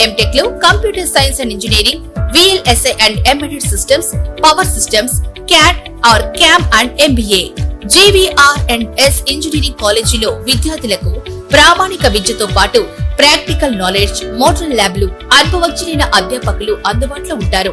ఎంటెక్లో computer science and engineering VLSI and embedded systems power systems CAD or CAM and MBA GVR and S engineering కాలేజీలో విద్యార్థులకు ప్రామాణిక విద్యతో పాటు practical knowledge model ల్యాబ్లు అనుభవజ్ఞులైన అధ్యాపకులు అందుబాటులో ఉంటారు.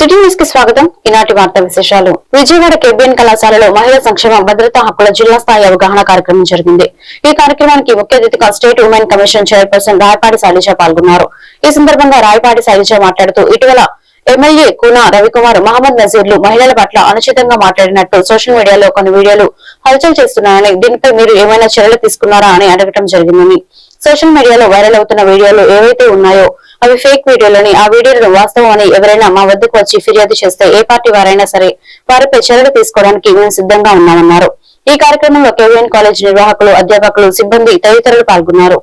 సిటీ న్యూస్కి స్వాగతం. ఈనాటి వార్తా విశేషాలు. విజయవాడ కేబిఎన్ కళాశాలలో మహిళా సంక్షేమ భద్రతా హక్కుల జిల్లా స్థాయి అవగాహన కార్యక్రమం జరిగింది. ఈ కార్యక్రమానికి ముఖ్య అతిథిగా state women commission chairperson Rayapati Sailaja పాల్గొన్నారు. ఈ సందర్భంగా రాయపాటి శైలజ మాట్లాడుతూ ఇటీవల ఎమ్మెల్యే కూనా రవికుమార్ మహమ్మద్ నజీర్లు మహిళల పట్ల అనుచితంగా మాట్లాడినట్టు సోషల్ మీడియాలో కొన్ని వీడియోలు హల్చల్ చేస్తున్నారని దీనిపై మీరు ఏమైనా చర్యలు తీసుకున్నారా అని అడగటం జరిగిందని. సోషల్ మీడియాలో వైరల్ అవుతున్న వీడియోలు ఏవైతే ఉన్నాయో అవి ఫేక్ వీడియోలని ఆ వీడియోలను వాస్తవం అని ఎవరైనా మా వద్దకు వచ్చి ఫిర్యాదు చేస్తే ఏ పార్టీ వారైనా సరే వారిపై చర్యలు తీసుకోవడానికి మేము సిద్ధంగా ఉన్నామన్నారు. ఈ కార్యక్రమంలో కేవీఎన్ కాలేజ్ నిర్వాహకులు అధ్యాపకులు సిబ్బంది తదితరులు పాల్గొన్నారు.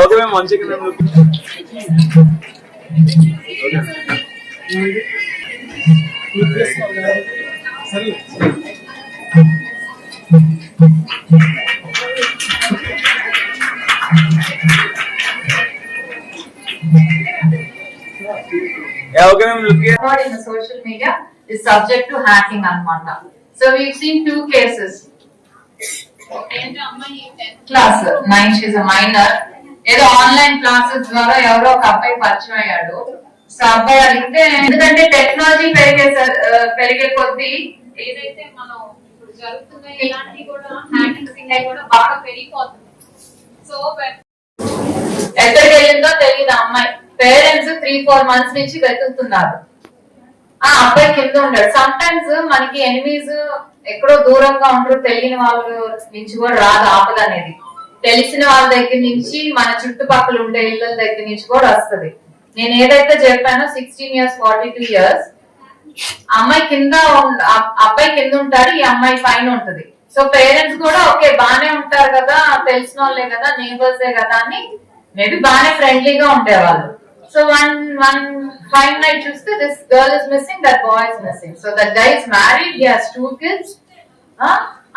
ఓకే మేము మంచిగా మేము okay Yeah, in the social media is subject to hacking అన్నమాట so we've seen two cases class nine she's minor ఏదో ఆన్లైన్ క్లాసెస్ ద్వారా ఎవరో ఒక అబ్బాయి పరిచయం అయ్యాడు సో అబ్బాయి ఎందుకంటే టెక్నాలజీ పెరిగే పెరిగే కొద్దీ ఏదైతే మనం ఇప్పుడు జరుగుతున్నాయి ఇలాంటివి కూడా హ్యాండింగ్ కూడా బాగా పెరిగిపోతుంది. సో ఎక్కడికి వెళ్ళిందో తెలియదు అమ్మాయి. పేరెంట్స్ త్రీ ఫోర్ మంత్స్ నుంచి వెతుకుతున్నారు. ఆ అబ్బాయి కింద ఉంటాడు సమ్ టైమ్స్ మనకి ఎనిమీస్ ఎక్కడో దూరంగా ఉంటారు తెలియని వాళ్ళ నుంచి కూడా రాదు ఆపద అనేది తెలిసిన వాళ్ళ దగ్గర నుంచి మన చుట్టుపక్కల ఉండే ఇళ్ళ దగ్గర నుంచి కూడా వస్తుంది. నేను ఏదైతే చెప్పానో sixteen years forty two years అమ్మాయి కింద అబ్బాయి కింద ఉంటాడు ఈ అమ్మాయి పైన ఉంటది. సో పేరెంట్స్ కూడా ఓకే బానే ఉంటారు కదా తెలిసిన వాళ్ళే కదా నేబర్సే కదా అని మేబీ బానే ఫ్రెండ్లీగా ఉండేవాళ్ళు. So one one five night చూస్తే this girl is missing that boy is missing so that guy is married he has two kids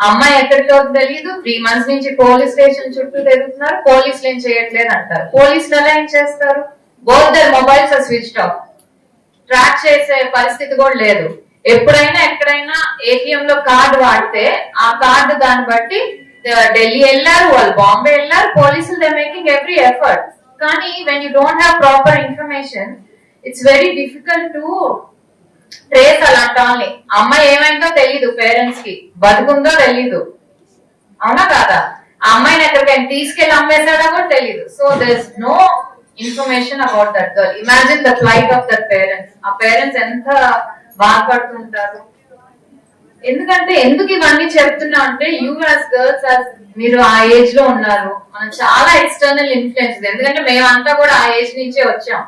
అమ్మాయి ఎక్కడికో తెలియదు త్రీ మంత్స్ నుంచి పోలీస్ స్టేషన్ చుట్టూ తిరుగుతున్నారు పోలీసులు ఏం చేయట్లేదు అంటారు పోలీసులు ఎలా ఏం చేస్తారు? Both their mobiles are switched off. Track చేసే పరిస్థితి కూడా లేదు. ఎప్పుడైనా ఎక్కడైనా ఏటీఎం లో కార్డు వాడితే ఆ కార్డు దాన్ని బట్టి ఢిల్లీ వెళ్ళారు వాళ్ళు బాంబే వెళ్ళారు పోలీసులు దే మేకింగ్ ఎవ్రీ ఎఫర్ట్ కానీ when you don't have proper information it's very difficult to trace అలాంటి వాళ్ళని. అమ్మాయి ఏమైందో తెలీదు పేరెంట్స్కి. బతుకుందో తెలీదు. అవునా కాదా? ఆ అమ్మాయిని ఎక్కడికైనా తీసుకెళ్ళి అమ్మేశాడో కూడా తెలీదు. So there no information about that girl. Imagine the plight of that parents. ఆ పేరెంట్స్ ఎంత బాధపడుతుంటారు. ఎందుకంటే ఎందుకు ఇవన్నీ చెప్తున్నా అంటే యూ యాజ్ గర్ల్స్ మీరు ఆ ఏజ్లో ఉన్నారు మనం చాలా ఎక్స్టర్నల్ ఇన్ఫ్లుయెన్స్ ఎందుకంటే మేమంతా కూడా ఆ ఏజ్ నుంచే వచ్చాం.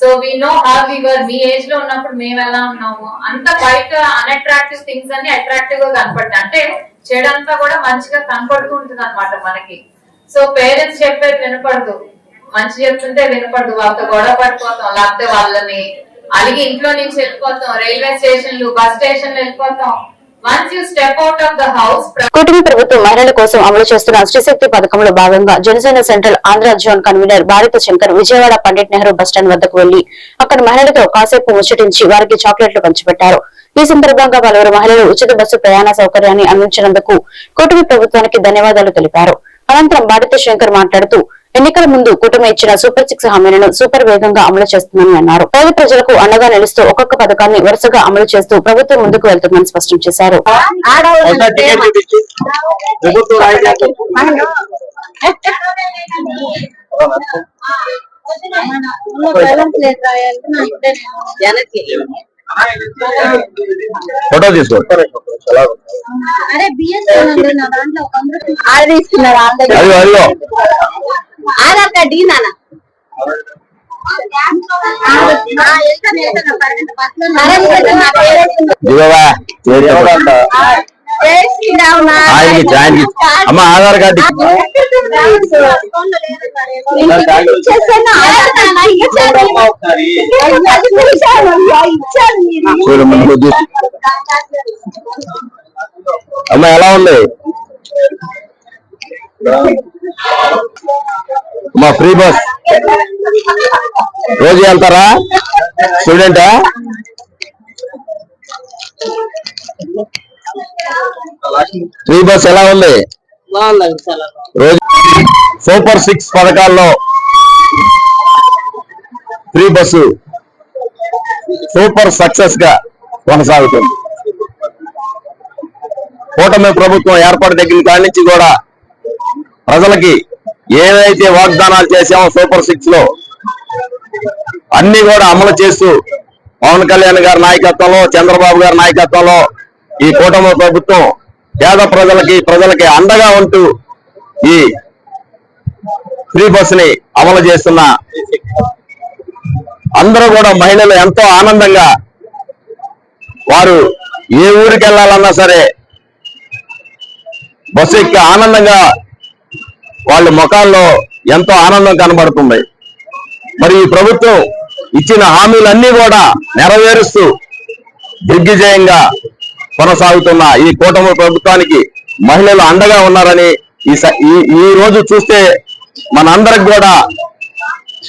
So we know how were మీ ఏజ్లో ఉన్నప్పుడు మేము ఎలా ఉన్నాము? అంత బయట అన్అట్రాక్టివ్ థింగ్స్ అన్ని అట్రాక్టివ్గా కనపడతాయి. అంటే చెడంతా కూడా మంచిగా కనపడుతూ ఉంటుంది అనమాట మనకి. సో పేరెంట్స్ చెప్పేది వినపడదు. మంచి చెప్తుంటే వినపడదు. వాళ్ళతో గొడవ పడిపోతాం. లేకపోతే వాళ్ళని అలిగి ఇంట్లో నుంచి వెళ్ళిపోతాం. రైల్వే స్టేషన్లు బస్ స్టేషన్లు వెళ్ళిపోతాం. వన్స్ కూటమి ప్రభుత్వం మహిళల కోసం అమలు చేస్తున్న శ్రీశక్తి పథకంలో భాగంగా Janasena central Andhra zone convener Bharata Shankar Vijayawada Pandit Nehru bus stand వద్దకు వెళ్ళి అక్కడ మహిళలతో కాసేపు ముచ్చటించి వారికి చాక్లెట్లు పంచిపెట్టారు. ఈ సందర్భంగా పలువురు మహిళలు ఉచిత బస్సు ప్రయాణ సౌకర్యాన్ని అందించినందుకు కూటమి ప్రభుత్వానికి ధన్యవాదాలు తెలిపారు. అనంతరం భారత శంకర్ మాట్లాడుతూ ఎన్నికల ముందు కూటమి ఇచ్చిన సూపర్ సిక్స్ హామీలను సూపర్ వేగంగా అమలు చేస్తుందని అన్నారు. పేద ప్రజలకు అండగా నిలుస్తూ ఒక్కొక్క పథకాన్ని వరుసగా అమలు చేస్తూ ప్రభుత్వం ముందుకు వెళ్తుందని స్పష్టం చేశారు. ఫోటో తీసుకో. అరే బిఎస్ ఆధార్ కార్డు నాన్న. ఆయనకి అమ్మ ఆధార్ కార్డు అమ్మ ఎలా ఉంది? మా ఫ్రీ బస్. రోజు వెళ్తారా? స్టూడెంటా? ఫ్రీ బస్ ఎలా ఉంది? రోజు సూపర్ సిక్స్ పథకాల్లో ఫ్రీ బస్సు సూపర్ సక్సెస్గా కొనసాగుతుంది. కూటమి ప్రభుత్వం ఏర్పాటు దగ్గర కాడి నుంచి కూడా ప్రజలకి ఏవైతే వాగ్దానాలు చేశామో సూపర్ సిక్స్లో అన్ని కూడా అమలు చేస్తూ పవన్ కళ్యాణ్ గారి నాయకత్వంలో చంద్రబాబు గారి నాయకత్వంలో ఈ కూటమి ప్రభుత్వం పేద ప్రజలకి ప్రజలకి అండగా ఉంటూ ఈ ఫ్రీ బస్సుని అమలు చేస్తున్న అందరూ కూడా మహిళలు ఎంతో ఆనందంగా వారు ఏ ఊరికి వెళ్ళాలన్నా సరే బస్సు ఎక్కి ఆనందంగా వాళ్ళ ముఖాల్లో ఎంతో ఆనందం కనబడుతుంది. మరి ఈ ప్రభుత్వం ఇచ్చిన హామీలన్నీ కూడా నెరవేరుస్తూ దిగ్విజయంగా కొనసాగుతున్న ఈ కూటమి ప్రభుత్వానికి మహిళలు అండగా ఉన్నారని ఈ స- ఈ- ఈ రోజు చూస్తే మనందరికి కూడా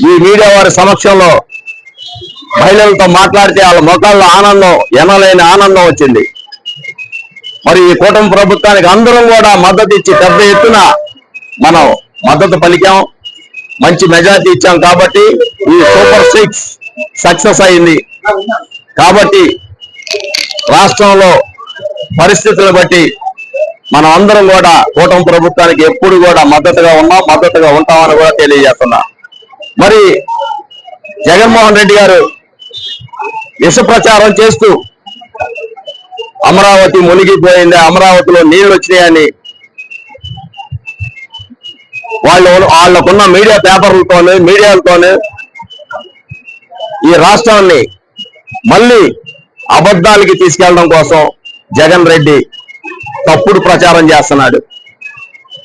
ఈ మీడియా వారి సమక్షంలో మహిళలతో మాట్లాడితే వాళ్ళ ముఖాల్లో ఆనందం ఎనలేని ఆనందం వచ్చింది. మరి ఈ కూటమి ప్రభుత్వానికి అందరం కూడా మద్దతు ఇచ్చి పెద్ద ఎత్తున మనం మద్దతు పలికాం. మంచి మెజార్టీ ఇచ్చాం కాబట్టి ఈ సూపర్ సిక్స్ సక్సెస్ అయింది. కాబట్టి రాష్ట్రంలో పరిస్థితులను బట్టి మనం అందరం కూడా కూటమి ప్రభుత్వానికి ఎప్పుడు కూడా మద్దతుగా ఉన్నాం మద్దతుగా ఉంటామని కూడా తెలియజేస్తున్నా. మరి జగన్మోహన్ రెడ్డి గారు విష ప్రచారం చేస్తూ అమరావతి మునిగిపోయింది అమరావతిలో నీళ్ళు వచ్చినాయని వాళ్ళు వాళ్ళకున్న మీడియా పేపర్లతోనే మీడియాలతోనే ఈ రాష్ట్రాన్ని మళ్ళీ అబద్ధాలకి తీసుకెళ్ళడం కోసం జగన్ రెడ్డి తప్పుడు ప్రచారం చేస్తున్నాడు.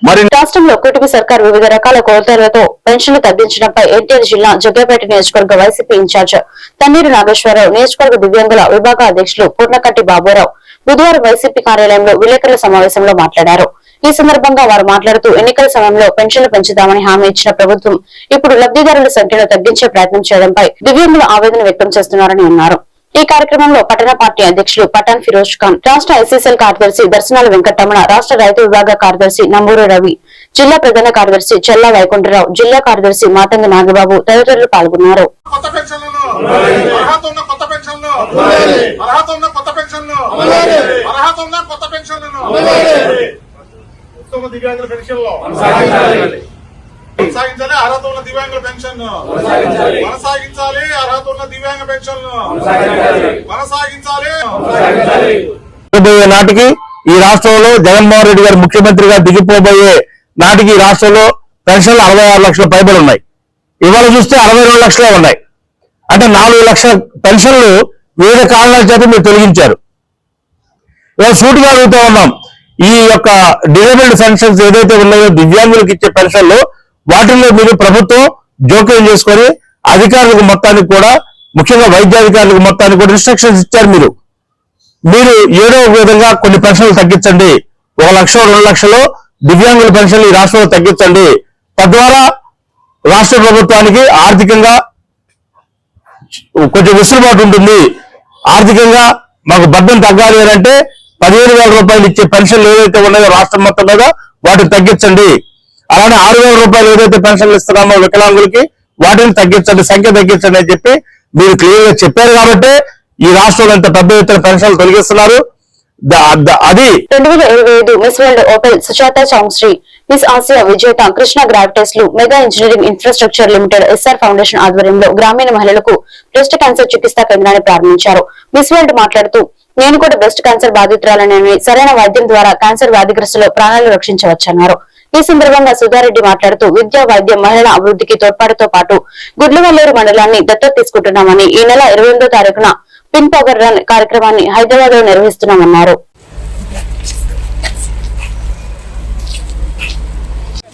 మరి రాష్ట్రంలో కూటమి సర్కార్ వివిధ రకాల కోరికలతో పెన్షన్లు తగ్గించడంపై ఎన్టీఆర్ జిల్లా జగ్గపేట నియోజకవర్గ వైసీపీ ఇన్ఛార్జ్ తన్నీరు నాగేశ్వరరావు నియోజకవర్గ దివ్యాంగుల విభాగ అధ్యక్షులు పూర్ణకట్టి బాబురావు బుధవారం వైసీపీ కార్యాలయంలో విలేకరుల సమావేశంలో మాట్లాడారు. ఈ సందర్భంగా వారు మాట్లాడుతూ ఎన్నికల సమయంలో పెన్షన్లు పెంచుదామని హామీ ఇచ్చిన ప్రభుత్వం ఇప్పుడు లబ్ధిదారుల సంఖ్యను తగ్గించే ప్రయత్నం చేయడంపై దివ్యాంగులు ఆవేదన వ్యక్తం చేస్తున్నారని అన్నారు. ఈ కార్యక్రమంలో పట్టణ పార్టీ అధ్యక్షులు పఠాన్ ఫిరోజ్ ఖాన్ రాష్ట్ర ఐసీసీఎల్ కార్యదర్శి దర్శనాల వెంకటరమణ రాష్ట్ర రైతు విభాగ కార్యదర్శి నంబూరు రవి జిల్లా ప్రధాన కార్యదర్శి చెల్లా వైకుంఠరావు జిల్లా కార్యదర్శి మాతంగి నాగబాబు తదితరులు పాల్గొన్నారు. కొత్త అర్హత ఉన్న కొత్త పెన్షన్లు? అర్హత ఉన్న కొత్త పెన్షన్లను ఉత్తమ దివ్యాంగుల పెన్షన్లు. కొనసాగించాలి. అర్హత ఉన్న దివ్యాంగుల పెన్షన్ కొనసాగించాలి. అర్హత ఉన్న దివ్యాంగ పెన్షన్ కొనసాగించాలి. నాటికి ఈ రాష్ట్రంలో జగన్మోహన్ రెడ్డి గారు ముఖ్యమంత్రిగా దిగిపోబోయే నాటికి ఈ రాష్ట్రంలో పెన్షన్లు అరవై ఆరు లక్షల పైబడి ఉన్నాయి. ఇవాళ చూస్తే అరవై రెండు లక్షలే ఉన్నాయి. అంటే నాలుగు లక్షల పెన్షన్లు వివిధ కారణాల చేత మీరు తొలగించారు. సూటిగా అడుగుతా ఉన్నాం. ఈ యొక్క డిజేబుల్డ్ పెన్షన్స్ ఏదైతే ఉన్నాయో దివ్యాంగులకు ఇచ్చే పెన్షన్లు వాటిల్లో మీరు ప్రభుత్వం జోక్యం చేసుకొని అధికారులకు మొత్తానికి కూడా ముఖ్యంగా వైద్యాధికారులకు మొత్తానికి కూడా ఇన్స్ట్రక్షన్స్ ఇచ్చారు మీరు. మీరు ఏదో విధంగా కొన్ని పెన్షన్లు తగ్గించండి. ఒక లక్ష రెండు లక్షలు దివ్యాంగుల పెన్షన్లు ఈ రాష్ట్రంలో తగ్గించండి. తద్వారా రాష్ట్ర ప్రభుత్వానికి ఆర్థికంగా కొంచెం వెసులుబాటు ఉంటుంది. ఆర్థికంగా మాకు బద్దం తగ్గాలి అని అంటే పదిహేను వేల రూపాయలు ఇచ్చే పెన్షన్లు ఏదైతే ఉన్నాయో రాష్ట్రం మొత్తం మీద వాటిని తగ్గించండి. అలానే ఆరు వేల రూపాయలు ఏదైతే పెన్షన్లు ఇస్తున్నామో వికలాంగులకి వాటిని తగ్గించండి సంఖ్య తగ్గించండి అని చెప్పి మీరు క్లియర్గా చెప్పారు కాబట్టి ఈ రాష్ట్రంలో ఇంత పెద్ద ఎత్తున పెన్షన్లు తొలగిస్తున్నారు. అది రెండు వేల ఇరవై ఐదు miss world open Sujatha Chaunshree. Miss Asia విజేత Krishna గ్రావిటస్లు mega engineering infrastructure limited SR foundation ఆధ్వర్యంలో గ్రామీణ మహిళలకు బ్రెస్ట్ క్యాన్సర్ చికిత్సా కేంద్రాన్ని ప్రారంభించారు. మిస్ వరల్డ్ మాట్లాడుతూ నేను కూడా బ్రెస్ట్ క్యాన్సర్ బాధితురాలనేవి సరైన వైద్యం ద్వారా క్యాన్సర్ వ్యాధిగ్రస్తులు ప్రాణాలు రక్షించవచ్చన్నారు. ఈ సందర్భంగా సుధారెడ్డి మాట్లాడుతూ విద్యా వైద్యం మహిళల అభివృద్ధికి తోడ్పాటుతో పాటు గుడ్లవల్లేరు మండలాన్ని దత్తత తీసుకుంటున్నామని ఈ నెల ఇరవై ఎనిమిదో తారీఖున పిన్ పవర్ రన్ కార్యక్రమాన్ని హైదరాబాద్లో నిర్వహిస్తున్నామన్నారు.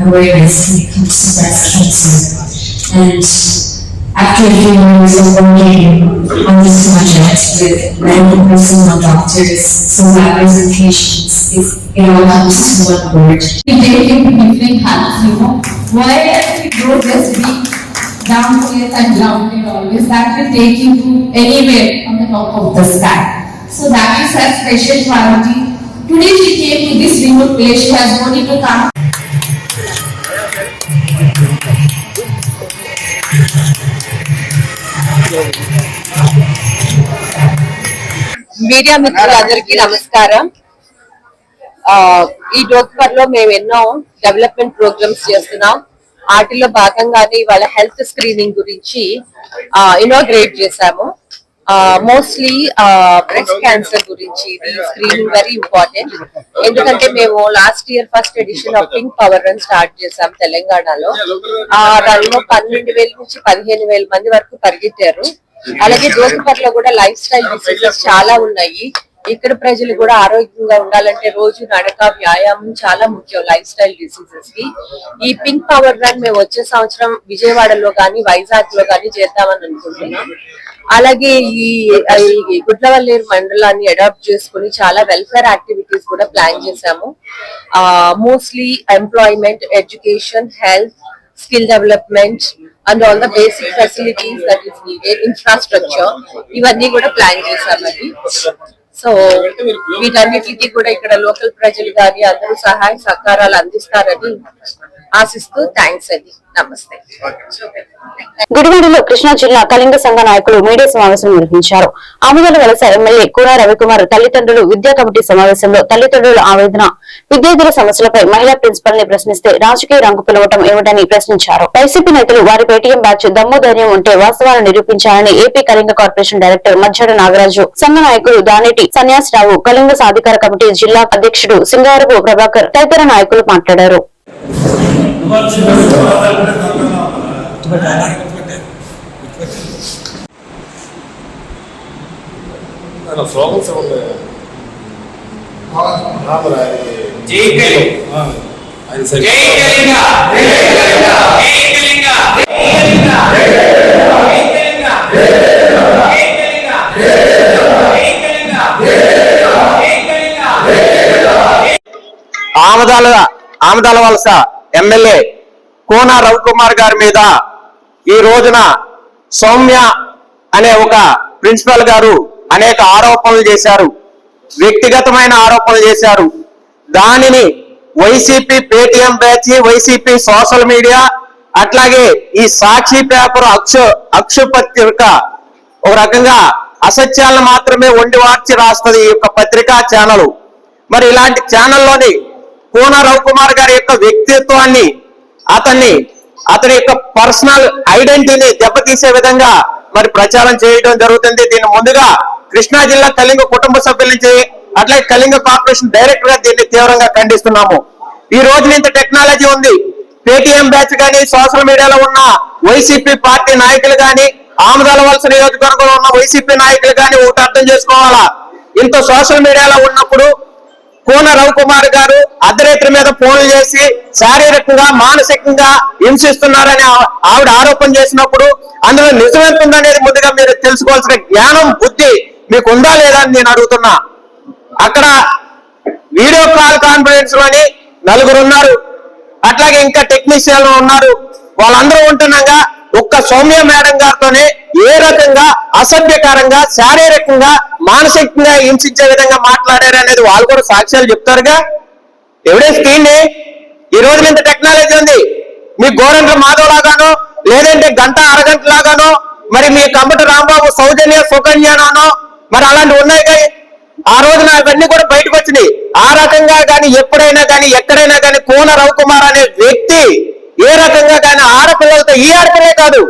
awareness when it comes to breast cancer. And after a few years of working on this project with medical personnel, doctors, survivors and patients, it, it all comes to one word. We take different hands, you know. Why we don't just be down here and grounded always, that will take you to anywhere on the top of the sky. So that is her special quality. Today she came to this remote place, she has wanted to come media మిత్రులందరికీ నమస్కారం. ఆ, ఈ డోక్పర్లో మేము ఎన్నో development programmes చేస్తున్నాం. వాటిలో భాగంగానే ఇవాళ హెల్త్ స్క్రీనింగ్ గురించి ఇనాగ్రేట్ చేశాము. మోస్ట్లీ బ్రెస్ట్ క్యాన్సర్ గురించి ఇది స్క్రీనింగ్ వెరీ ఇంపార్టెంట్ ఎందుకంటే మేము last year first edition of pink power run start చేశాం తెలంగాణలో. ఆ రన్లో పన్నెండు వేల నుంచి పదిహేను వేల మంది వరకు పరిగెత్తారు. అలాగే జోగిపర్లో కూడా లైఫ్ స్టైల్ డిసీజెస్ చాలా ఉన్నాయి. ఇక్కడ ప్రజలు కూడా ఆరోగ్యంగా ఉండాలంటే రోజు నడక వ్యాయామం చాలా ముఖ్యం లైఫ్ స్టైల్ డిసీజెస్కి. ఈ పింక్ పవర్ రన్ మేము వచ్చే సంవత్సరం విజయవాడలో కానీ వైజాగ్లో కానీ చేద్దామని అనుకుంటున్నాం. అలాగే ఈ ఈ గుడ్లవల్లేరు మండలాన్ని అడాప్ట్ చేసుకుని చాలా వెల్ఫేర్ యాక్టివిటీస్ కూడా ప్లాన్ చేశాము. Mostly employment education health skill development and all the basic facilities that is needed infrastructure ఇవన్నీ కూడా ప్లాన్ చేశామండి సో వీటన్నిటికీ కూడా ఇక్కడ లోకల్ ప్రజలు కానీ అందరూ సహాయ సహకారాలు అందిస్తారని ఆశిస్తూ థ్యాంక్స్ అండి. నమస్తే. గుడివాడలో కృష్ణా జిల్లా కళింగ సంఘ నాయకులు మీడియా సమావేశం నిర్వహించారు. ఆముదల వలస ఎమ్మెల్యే కూరా రవికుమార్ తల్లిదండ్రులు విద్యా కమిటీ సమావేశంలో తల్లిదండ్రుల ఆవేదన విద్యార్థుల సమస్యలపై మహిళా ప్రిన్సిపల్ని ప్రశ్నిస్తే రాజకీయ రంగు పిలవటం ఏమిటని ప్రశ్నించారు. వైసీపీ నేతలు వారి పేటీఎం బ్యాచ్ దమ్ము ధైర్యం ఉంటే వాస్తవాలను నిరూపించాలని AP Kalinga corporation director Madhyada Nagaraju సంఘ నాయకులు దానేటి సన్యాసరావు కళింగ సాధికార కమిటీ జిల్లా అధ్యక్షుడు సింగారపు ప్రభాకర్ తదితర నాయకులు మాట్లాడారు. ఆమదాల ఆమదాల వలస ఎమ్మెల్యే కోన రవికుమార్ గారి మీద ఈ రోజున సౌమ్య అనే ఒక ప్రిన్సిపల్ గారు అనేక ఆరోపణలు చేశారు. వ్యక్తిగతమైన ఆరోపణలు చేశారు. దానిని YCP Paytm batch YCP social media అట్లాగే ఈ సాక్షి పేపర్ అక్షు అక్షు పత్రిక ఒక రకంగా అసత్యాలను మాత్రమే వండి వార్చి రాస్తుంది ఈ యొక్క పత్రికా ఛానల్. మరి ఇలాంటి ఛానల్లోని కోన రవికుమార్ గారి యొక్క వ్యక్తిత్వాన్ని అతన్ని అతని యొక్క పర్సనల్ ఐడెంటిటీని దెబ్బతీసే విధంగా మరి ప్రచారం చేయడం జరుగుతుంది. దీని ముందుగా కృష్ణా జిల్లా కళింగ కుటుంబ సభ్యుల నుంచి అట్లాగే కళింగ కార్పొరేషన్ డైరెక్టర్గా దీన్ని తీవ్రంగా ఖండిస్తున్నాము. ఈ రోజు ఇంత టెక్నాలజీ ఉంది. పేటిఎం బ్యాచ్ కానీ సోషల్ మీడియాలో ఉన్న వైసీపీ పార్టీ నాయకులు కానీ ఆమదాల వలస నియోజకవర్గంలో ఉన్న వైసీపీ నాయకులు కానీ ఒకటి అర్థం చేసుకోవాలా? ఇంత సోషల్ మీడియాలో ఉన్నప్పుడు కూన రవికుమార్ గారు అర్ధరేత్రి మీద ఫోన్లు చేసి శారీరకంగా మానసికంగా హింసిస్తున్నారని ఆవిడ ఆరోపణ చేసినప్పుడు అందులో నిజం ఉందనేది ముందుగా మీరు తెలుసుకోవాల్సిన జ్ఞానం బుద్ధి మీకు ఉందా లేదా అని నేను అడుగుతున్నా. అక్కడ వీడియో కాల్ కాన్ఫరెన్స్లోని నలుగురు ఉన్నారు. అట్లాగే ఇంకా టెక్నీషియన్లు ఉన్నారు. వాళ్ళందరూ ఉంటుండగా ఒక్క సౌమ్య మేడం గారితోనే ఏ రకంగా అసభ్యకరంగా శారీరకంగా మానసికంగా హింసించే విధంగా మాట్లాడారు అనేది వాళ్ళు కూడా సాక్ష్యాలు చెప్తారుగా? ఎవిడెన్స్ తీయండి. ఈ రోజున ఇంత టెక్నాలజీ ఉంది. మీ గోరంట్ల మాధవ్ లాగానో లేదంటే గంట అరగంట లాగానో మరి మీ కంపట రాంబాబు సౌజన్య సుకన్యనానో మరి అలాంటివి ఉన్నాయి కానీ ఆ రోజున అవన్నీ కూడా బయటకు వచ్చినాయి. ఆ రకంగా కానీ ఎప్పుడైనా కానీ ఎక్కడైనా కానీ కోన రవికుమార్ అనే వ్యక్తి ఏ రకంగా గాని ఆడపిల్లలతో ఈ ఆడపిల్లే కాదు.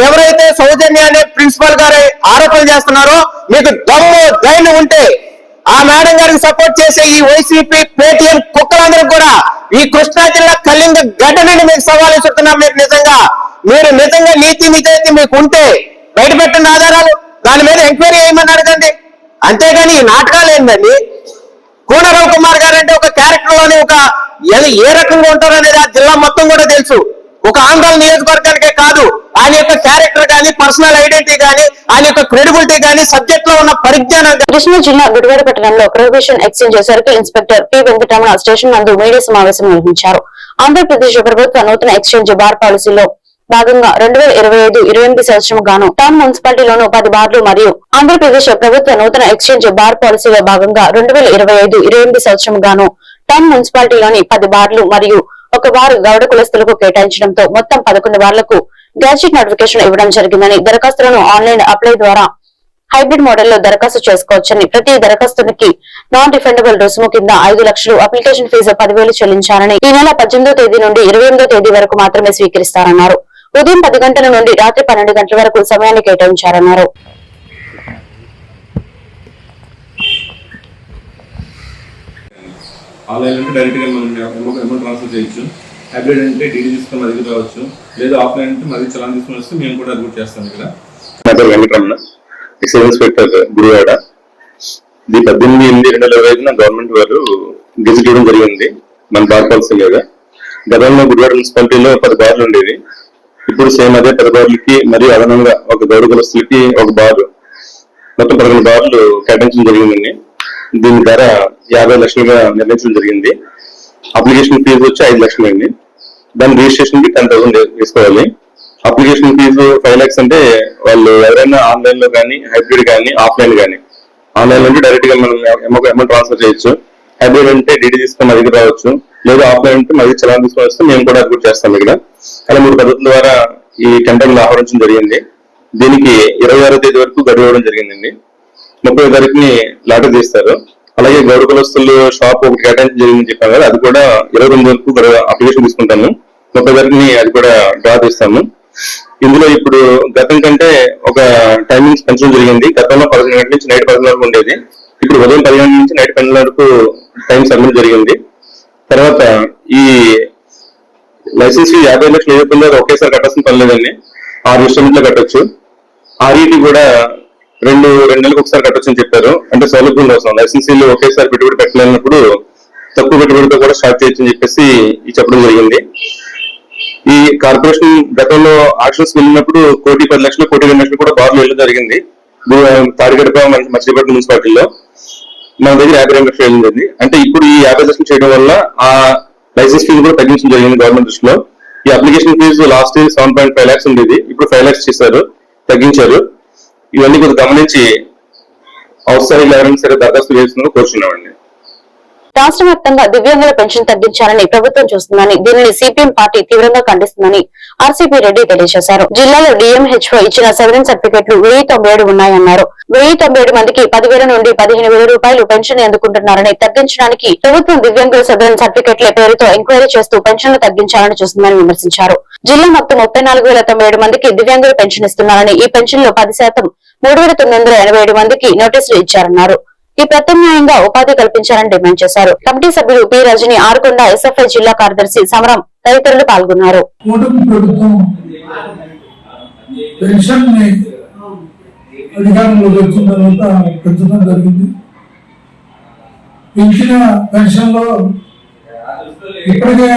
ఎవరైతే సౌజన్య అనే ప్రిన్సిపల్ గారు ఆరోపణలు చేస్తున్నారో మీకు దమ్ము ధైర్యం ఉంటే ఆ మేడం గారికి సపోర్ట్ చేసే ఈ వైసీపీ పేటిఎం కుక్కలందరూ కూడా ఈ కృష్ణా జిల్లా కళింగ ఘటనని మీకు సవాల్ ఇస్తున్నాం మీరు నిజంగా. మీరు నిజంగా నీతి నిజాయితీ మీకు ఉంటే బయట ఆధారాలు దాని మీద ఎంక్వైరీ చేయమని అడగండి అంతేగాని ఈ నాటకాలు ఏందండి? కూనరావు కుమార్ గారు అంటే ఒక క్యారెక్టర్లోని ఒక ఏ- ఏ రకంగా ఉంటారు అనేది ఆ జిల్లా మొత్తం కూడా తెలుసు. ఒక ఆంధ్ర నియోజకవర్గానికే కాదు ఆయన యొక్క క్యారెక్టర్ కానీ పర్సనల్ ఐడెంటిటీ కానీ ఆయన యొక్క క్రెడిబిలిటీ కానీ సబ్జెక్ట్లో ఉన్న పరిజ్ఞానం కృష్ణా జిల్లా గుడివాడ పట్టణంలో prohibition exchange circle inspector P Venkataramana station నందు మీడియా సమావేశం నిర్వహించారు. ఆంధ్రప్రదేశ్ ప్రభుత్వ నూతన ఎక్స్చేంజ్ బార్ పాలసీలో భాగంగా రెండు వేల ఇరవై ఐదు ఇరవై ఎనిమిది సంవత్సరం గాను టౌన్ మున్సిపాలిటీలోను పది బార్లు మరియు ఆంధ్రప్రదేశ్ ప్రభుత్వ నూతన ఎక్స్చేంజ్ బార్ పాలసీలో భాగంగా రెండు వేల ఇరవై ఐదు ఇరవై ఎనిమిది సంవత్సరం గాను టౌన్ మున్సిపాలిటీలోని పది బార్లు మరియు ఒక బార్ గౌడ కులస్తులకు కేటాయించడంతో మొత్తం పదకొండు బార్లకు గ్యాజెట్ నోటిఫికేషన్ ఇవ్వడం జరిగిందని దరఖాస్తులను ఆన్లైన్ అప్లై ద్వారా హైబ్రిడ్ మోడల్లో దరఖాస్తు చేసుకోవచ్చని ప్రతి దరఖాస్తునికి నాన్ రిఫండబుల్ రుసుము కింద ఐదు లక్షలు అప్లికేషన్ ఫీజు పదివేలు చెల్లించాలని ఈ నెల పద్దెనిమిదో తేదీ నుండి ఇరవై ఎనిమిదో తేదీ వరకు మాత్రమే స్వీకరిస్తారన్నారు. ఉదయం పది గంటల నుండి రాత్రి పన్నెండు గంటల వరకు సమయాన్ని కేటాయించారన్నారు. ఆన్లైన్ అంటే డైరెక్ట్గా మనం అమౌంట్ ట్రాన్స్ఫర్ చేయొచ్చు. హైబ్రిడ్ అంటే డీడీ మా దగ్గర రావచ్చు. లేదా ఆఫ్లైన్ అంటే మరి చలాన్ తీసుకుని వస్తే మేము కూడా రూట్ చేస్తాం ఇక్కడ. నా పేరు వెంకటరమణ. Excise inspector Gudivada. ఇది పద్దెనిమిది ఎనిమిది రెండు వేల ఇరవై ఐదున గవర్నమెంట్ వారు గెజిట్ ఇవ్వడం జరిగింది మన బార్ పాలసీ మీద. గతంలో గురువాడ మున్సిపాలిటీలో పది బార్లు ఉండేవి. ఇప్పుడు సేమ్ అదే పది బార్లకి మరియు అదనంగా ఒక గౌరవ కులస్తులకి ఒక బార్ మొత్తం పదకొండు బార్లు కేటాయించడం జరిగిందండి. దీని ధర యాభై లక్షలుగా నిర్ణయించడం జరిగింది. అప్లికేషన్ ఫీజు వచ్చి ఐదు లక్షలు అండి దాని రిజిస్ట్రేషన్కి టెన్ థౌసండ్ వేసుకోవాలి. అప్లికేషన్ ఫీజు ఫైవ్ లాక్స్ అంటే వాళ్ళు ఎవరైనా ఆన్లైన్లో కానీ హైబ్రిడ్ కానీ ఆఫ్లైన్ కానీ. ఆన్లైన్ అంటే డైరెక్ట్గా మనం అమౌంట్ అమౌంట్ ట్రాన్స్ఫర్ చేయొచ్చు. హైబ్రిడ్ అంటే డీడీ తీసుకొని మా దగ్గర రావచ్చు. లేదా ఆఫ్లైన్ అంటే మా దగ్గర చలాన్ తీసుకొని వస్తే మేము కూడా అది చేస్తాం ఇక్కడ. అలా మూడు పద్ధతుల ద్వారా ఈ టెండర్లు ఆహరించడం జరిగింది. దీనికి ఇరవై ఆరో తేదీ వరకు గడువు ఇవ్వడం జరిగిందండి. ముప్పై తారీఖుని లాటరీ తీస్తారు. అలాగే గౌరవ కులస్తులు షాప్ ఒకటి కేటాయించి జరిగిందని చెప్పాను కదా అది కూడా ఇరవై రెండు వరకు అప్లికేషన్ తీసుకుంటాము. ముప్పై తారీఖుని అది కూడా డ్రా తీస్తాము ఇందులో ఇప్పుడు గతం కంటే ఒక టైమింగ్స్ పెంచడం జరిగింది. గతంలో పదిహేను గంటల నుంచి నైట్ పదిహేను వరకు ఉండేది. ఇప్పుడు ఉదయం పదిహేను నుంచి నైట్ పన్నెండు వరకు టైం సబ్మిట్ జరిగింది. తర్వాత ఈ లైసెన్స్ యాభై లక్షలు ఏదైతుందో ఒకేసారి కట్టాల్సిన పని లేదండి. ఆరు ఇన్స్టాల్మెంట్లో కట్టొచ్చు. ఆర్ఈటి కూడా రెండు రెండు నెలలకు ఒకసారి కట్టొచ్చు అని చెప్పారు. అంటే సౌలభ్యం కోసం. లైసెన్సీలు ఒకేసారి పెట్టుబడి పెట్టలేనప్పుడు తక్కువ పెట్టుబడితో కూడా స్టార్ట్ చేయొచ్చు అని చెప్పేసి ఈ చెప్పడం జరిగింది. ఈ కార్పొరేషన్ గతంలో ఆక్షన్స్ వెళ్ళినప్పుడు కోటి పది లక్షలు కోటి రెండు లక్షలు కూడా బార్లు వెళ్ళడం జరిగింది. తాడిగడప మచిలీపట్నం మున్సిపాలిటీలో మన దగ్గర యాభై రెండు లక్షలు వెళ్ళింది అంటే ఇప్పుడు ఈ యాభై లక్షలు చేయడం వల్ల ఆ లైసెన్స్ ఫీజు కూడా తగ్గించడం జరిగింది గవర్నమెంట్ దృష్టిలో. ఈ application fee last year seven point five lakhs ఉండేది. ఇప్పుడు ఫైవ్ లాక్స్ చేశారు తగ్గించారు. ఇవన్నీ కొద్దిగా గమనించి అవసరం ఎవరైనా సరే దరఖాస్తు చేస్తున్నారు కోరుచున్నామండి. రాష్ట్ర వ్యాప్తంగా దివ్యాంగుల పెన్షన్ తగ్గించాలని ప్రభుత్వం చూస్తుందని దీనిని సిపిఎం పార్టీ తీవ్రంగా ఖండిస్తుందని ఆర్సీపీ రెడ్డి తెలియజేశారు. జిల్లాలో డిఎంహెచ్ఓ ఇచ్చిన సెవెన్ సర్టిఫికెట్లు వెయ్యి తొంభై ఏడు ఉన్నాయన్నారు. వెయ్యి తొంభై ఏడు మందికి పదివేల నుండి పదిహేను వేల రూపాయలు పెన్షన్ అందుకుంటున్నారని తగ్గించడానికి ప్రభుత్వం దివ్యాంగుల సదరన్ సర్టిఫికెట్ల పేరుతో ఎంక్వైరీ చేస్తూ పెన్షన్లు తగ్గించాలని చూస్తుందని విమర్శించారు. జిల్లా మొత్తం ముప్పై నాలుగు వేల తొంభై ఏడు మందికి దివ్యాంగుల పెన్షన్ ఇస్తున్నారని ఈ పెన్షన్లో పది శాతం మూడు వేల తొమ్మిది వందల ఎనభై ఏడు మందికి నోటీసులు ఇచ్చారన్నారు. ఈ ప్రత్యామ్నాయంగా ఉపాధి కల్పించాలని డిమాండ్ చేశారు. కమిటీ సభ్యులు పి రజని ఆరుకొండ ఎస్ఎఫ్ఐ జిల్లా కార్యదర్శి సమరం తదితరులు పాల్గొన్నారు. కూటమి వచ్చిన తర్వాత పెంచడం జరిగింది. పెంచిన పెన్షన్ ఇప్పటికే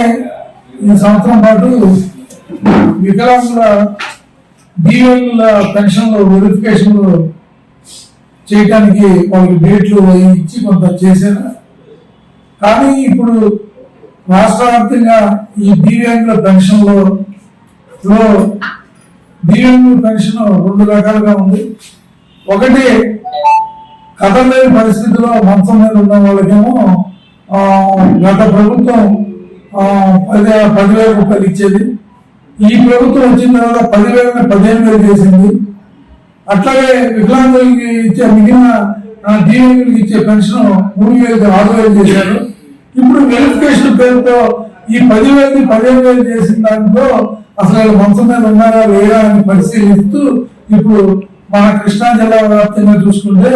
ఈ సంవత్సరం పాటు వికలాంగుల బీఎల్ పెన్షన్ వెరిఫికేషన్ చేయడానికి వాళ్ళకి డేట్లు అవి ఇచ్చి కొంత చేశారు. కానీ ఇప్పుడు రాష్ట్ర వ్యాప్తంగా ఈ దివ్యాంగుల పెన్షన్లో దివ్యాంగుల పెన్షన్ రెండు రకాలుగా ఉంది. ఒకటి కథలేని పరిస్థితిలో మంచం మీద ఉన్న వాళ్ళకేమో గత ప్రభుత్వం పది పదివేల రూపాయలు ఇచ్చేది. ఈ ప్రభుత్వం వచ్చిన తర్వాత పదివేల పదిహేను వేలు చేసింది. అట్లాగే వికలాంగులకి ఇచ్చే మిగిలిన ఆ, ఇచ్చే పెన్షన్ మూడు వేలకి ఆరు వేలు చేశారు. ఇప్పుడు వెరిఫికేషన్ పేరుతో ఈ పదివేలని పదిహేను వేలు చేసిన దాంట్లో అసలు వీళ్ళు మంచం మీద ఉన్నారా లేరా అని పరిశీలిస్తూ ఇప్పుడు మన కృష్ణా జిల్లా వ్యాప్తంగా చూసుకుంటే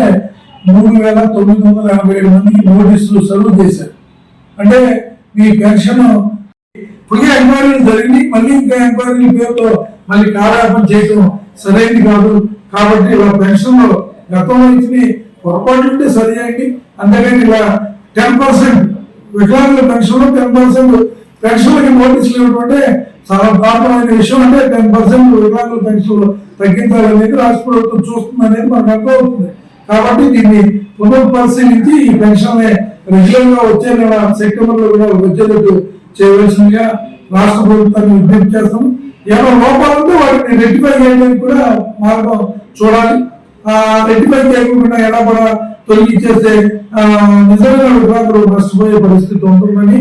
మూడు వేల తొమ్మిది వందల ఎనభై ఏడు మందికి నోటీసులు సర్వ్ చేశారు. అంటే మీ పెన్షన్ ఇప్పటికే ఎంక్వైరీలు జరిగింది మళ్ళీ ఇంకా ఎంక్వైరీ పేరుతో మళ్ళీ కాలయాపన చేయటం సరైనది కాదు. కాబట్టి ఇలా పెన్షన్లో గతంలో ఇచ్చిన పొరపాటు ఉంటే సరి చేయండి అంతేగాని ఇలా టెన్ పర్సెంట్ వికలాంగుల పెన్షన్ టెన్ పర్సెంట్ పెన్షన్లకి నోటీసులు చాలా దారుణమైన విషయం. అంటే టెన్ పర్సెంట్ వికలాంగుల పెన్షన్లు తగ్గించాలనేది రాష్ట్ర ప్రభుత్వం చూస్తుందనేది మనకు అర్థమవుతుంది. కాబట్టి దీన్ని పునఃపరిశీలించి ఈ పెన్షన్ రెగ్యులర్గా వచ్చే నెల సెప్టెంబర్లో కూడా వచ్చేటట్టు చేయవలసిందిగా రాష్ట్ర ప్రభుత్వాన్ని విజ్ఞప్తి చేస్తాం. ఏమైనా లోపాలు ఉంటే వాటిని రెక్టిఫై చేయడానికి కూడా మార్గం చూడాలి. ఆ రెక్టిఫై చేయకుండా ఎలా కూడా తొలగించేస్తే ఆ, నిజమైన విభాగులు నష్టపోయే పరిస్థితి ఉంటుందని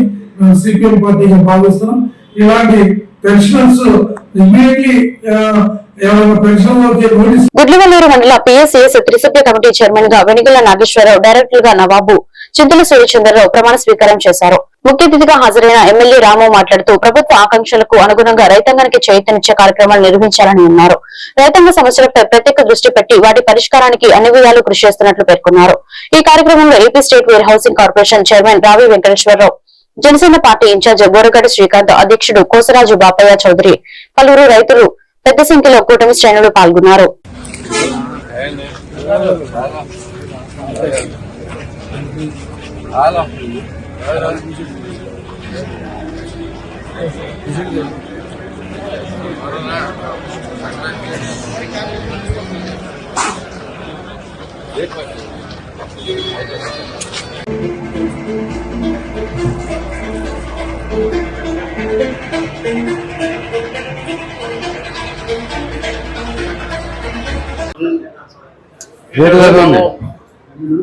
సిపిఎం పార్టీగా భావిస్తున్నాం. ఇలాంటి పెన్షనర్స్ ఇమీడియట్లీ గుడ్లవల్లూరు మండల పిఎస్సిఎస్ త్రిసభ్య కమిటీ చైర్మన్గా వెనిగల నాగేశ్వరరావు డైరెక్టర్గా నవాబు చింతల సూర్యచంద్రరావు ప్రమాణ స్వీకారం చేశారు. ముఖ్య అతిథిగా హాజరైన ఎమ్మెల్యే రాము మాట్లాడుతూ ప్రభుత్వ ఆకాంక్షలకు అనుగుణంగా రైతాంగానికి చైతన్య కార్యక్రమాలు నిర్వహించాలని అన్నారు. రైతాంగ సమస్యలపై ప్రత్యేక దృష్టి పెట్టి వాటి పరిష్కారానికి అన్ని విధాలు కృషి చేస్తున్నట్లు పేర్కొన్నారు. ఈ కార్యక్రమంలో AP state warehousing corporation chairman Ravi Venkateswara Rao Janasena party in charge Boragadda Srikanth అధ్యక్షుడు కోసరాజు బాపయ్య చౌదరి పలువురు రైతులు పెద్ద సంఖ్యలో కూటమి శ్రేణులు పాల్గొన్నారు.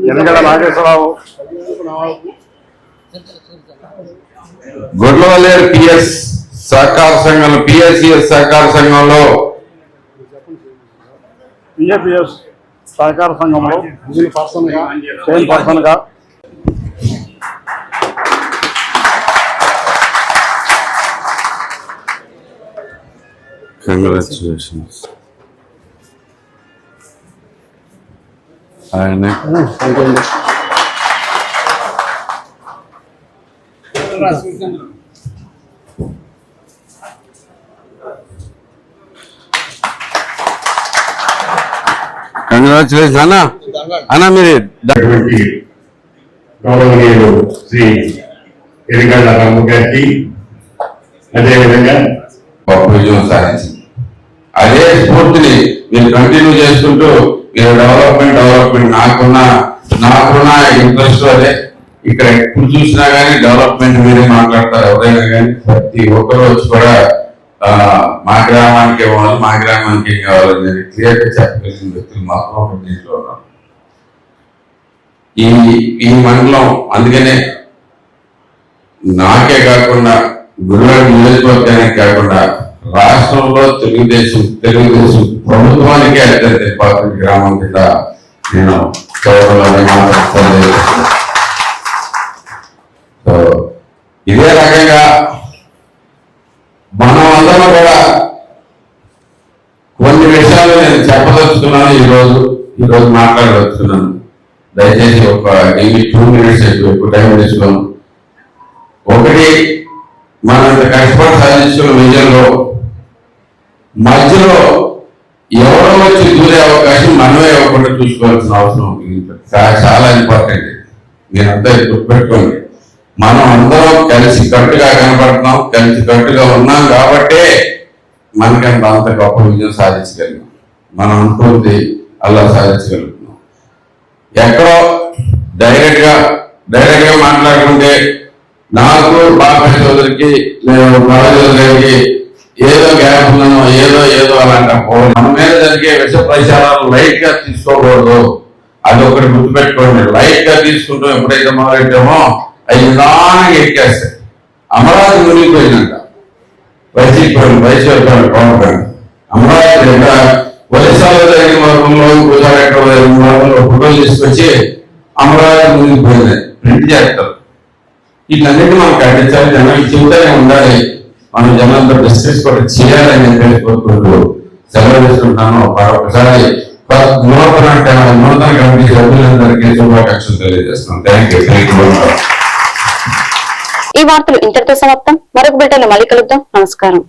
ఎనగడ నాగేశ్వరరావు గొడ్లవల్లేరు పిఎస్ సహకార సంఘం పిఎస్సిఎస్ సహకార సంఘంలో పిఎఫ్ఎస్ సహకార సంఘంలో లీడ్ పర్సన్గా. చైన్ పర్సన్గా కంగ్రాచులేషన్స్ ఆయన కంగ్రాచులేషన్ అన్న అన్న మీరు గౌరవనీయులు శ్రీ ఎన్నికల రమ్ము గారికి అదేవిధంగా గొప్ప విజయం సాధించింది అదే స్ఫూర్తిని మీరు కంటిన్యూ చేసుకుంటూ మీరు డెవలప్మెంట్ డెవలప్మెంట్ నాకున్న నాకున్న ఇంట్రెస్ట్ అదే. ఇక్కడ ఎప్పుడు చూసినా కానీ డెవలప్మెంట్ మీదే మాట్లాడతారు ఎవరైనా కానీ ప్రతి ఒక్కరు వచ్చి కూడా మా గ్రామానికి ఇవ్వాలి మా గ్రామానికి ఏం కావాలని క్లియర్గా చెప్పగలిగిన వ్యక్తులు మాత్రం ఒక దీంట్లో ఉన్నాం ఈ ఈ మండలం అందుకనే నాకే కాకుండా గురువారి నియోజకవర్గానికి కాకుండా రాష్ట్రంలో తెలుగుదేశం తెలుగుదేశం ప్రభుత్వానికే అత్యంత ఇంపార్టెంట్ గ్రామం కింద నేను గౌరవాన్ని మాట్లాడుతూ ఇదే రకంగా మనం అందరం కూడా కొన్ని విషయాలు నేను చెప్పదలుచుకున్నాను ఈ రోజు ఈ రోజు మాట్లాడదలుచుకున్నాను. దయచేసి ఒక ఇవి టూ మినిట్స్ ఎక్కువ టైం తీసుకోను ఒకటి మనం కష్టపడి సాధించుకున్న విజయంలో మధ్యలో ఎవరో వచ్చి దూరే అవకాశం మనమే ఇవ్వకుండా చూసుకోవాల్సిన అవసరం చాలా ఇంపార్టెంట్ మీరంతా గుర్తుపెట్టుకోండి మనం అందరం కలిసి కట్టుగా కనపడుతున్నాం కలిసి కట్టుగా ఉన్నాం కాబట్టే మనకంత అంత గొప్ప విజయం సాధించగలిగాం. మనం అనుకుంది అలా సాధించగలుగుతున్నాం. ఎక్కడో డైరెక్ట్గా డైరెక్ట్గా మాట్లాడుకుంటే నాకు బాపే చౌదరికి లేదా గారికి ఏదో గ్యాప్ ఉందనో ఏదో ఏదో అలాంటి మన మీద జరిగే విష ప్రచారాలు లైట్గా తీసుకోకూడదు. అది ఒకటి గుర్తుపెట్టుకోండి. లైట్గా తీసుకుంటూ ఎప్పుడైతే మొదలెట్టామో అది నిదానంగా ఎక్కేస్తాయి అమరావతి మునిగిపోయిందంట వైసీపీ వైసీపీ పవన్ కళ్యాణ్. అమరావతి ఎక్కడ? ఒరిస్సాలో జరిగిన వర్గంలో ఇంకోసారి వర్గంలో ఫోటోలు తీసుకొచ్చి అమరావతి మునిగిపోయింది ప్రింట్ చేస్తారు. వీటన్నిటి మనం ఖండించాలి. జనం చెబుతూనే ఉండాలి. మనం జనంతో డిస్కస్ కూడా చేయాలని చెప్పేసి కోరుకుంటూ సెలవు తీసుకుంటాను ఒకసారి నూతన నూతన కమిటీ సభ్యులందరికీ శుభాకాంక్షలు తెలియజేస్తున్నాను. థ్యాంక్ యూ థ్యాంక్ యూ వార్తలు ఇంతటితో సమాప్తం. మరొక బిడ్డను మళ్ళీ కలుద్దాం. నమస్కారం.